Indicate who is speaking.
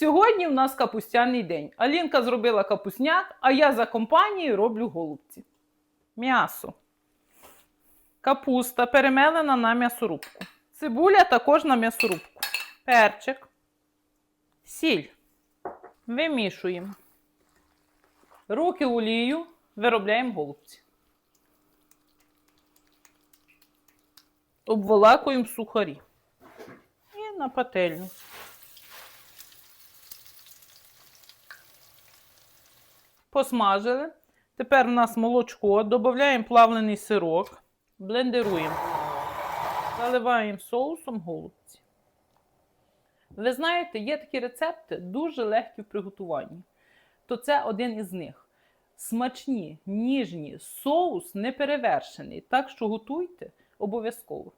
Speaker 1: Сьогодні в нас капустяний день. Алінка зробила капусняк, а я за компанією роблю голубці. М'ясо. Капуста перемелена на м'ясорубку. Цибуля також на м'ясорубку. Перчик. Сіль. Вимішуємо. Руки олію. Виробляємо голубці. Обволакуємо сухарі. І на пательню. Посмажили. Тепер у нас молочко, додаємо плавлений сирок, блендеруємо. Заливаємо соусом голубці. Ви знаєте, є такі рецепти дуже легкі в приготуванні. То це один із них. Смачні, ніжні, соус не перевершений. Так що готуйте обов'язково.